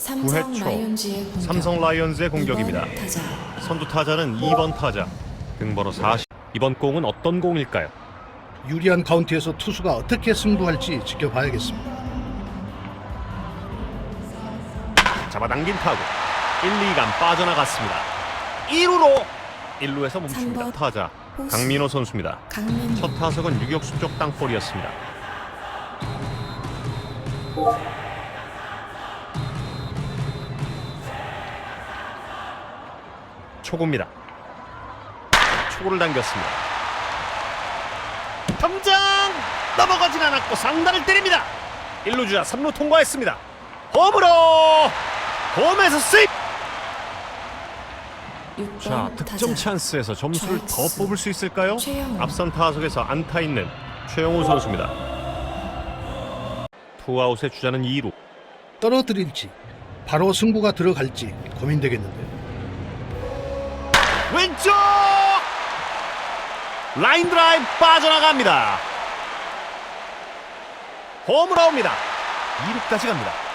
삼성 9회 초 라이온즈의 공격. 삼성 라이온즈의 공격입니다. 타자 선두 타자는 2번 타자 등번호 40 이번 공은 어떤 공일까요? 유리한 카운트에서 투수가 어떻게 승부할지 지켜봐야겠습니다. 잡아당긴 타구 1, 2간 빠져나갔습니다 1루로 1루에서 멈춥니다 삼번 타자 호수. 강민호 선수입니다 강민 첫 타석은 유격수 쪽 땅볼이었습니다 초구입니다 초구를 당겼습니다 당장 넘어가진 않았고 상단을 때립니다 1루 주자 3루 통과했습니다 홈으로 홈에서 세이프 자 6번 득점 타자 찬스에서 점수를 더. 뽑을 수 있을까요? 최영우. 앞선 타석에서 안타 있는 최영우 선수입니다 투아웃의 주자는 2루 떨어뜨릴지 바로 승부가 들어갈지 고민되겠는데요. 왼쪽! 라인 드라이브 빠져나갑니다. 홈으로 옵니다. 2루까지 갑니다